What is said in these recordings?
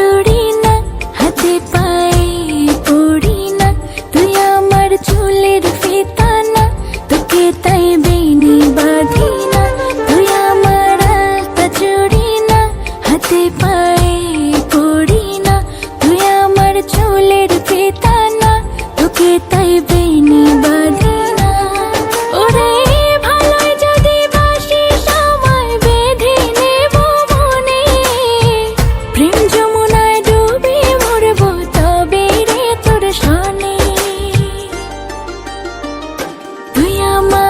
জড়ি হাতে পায়ে পড়ি না। তুই আমার চুলের তোকে তাই বেনি বাঁধি না। তুই আমার হাতে পায়ে পড়ি না। তুই আমার তোকে তাই বেড়ি বাঁধি mama.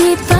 Keep. birthday.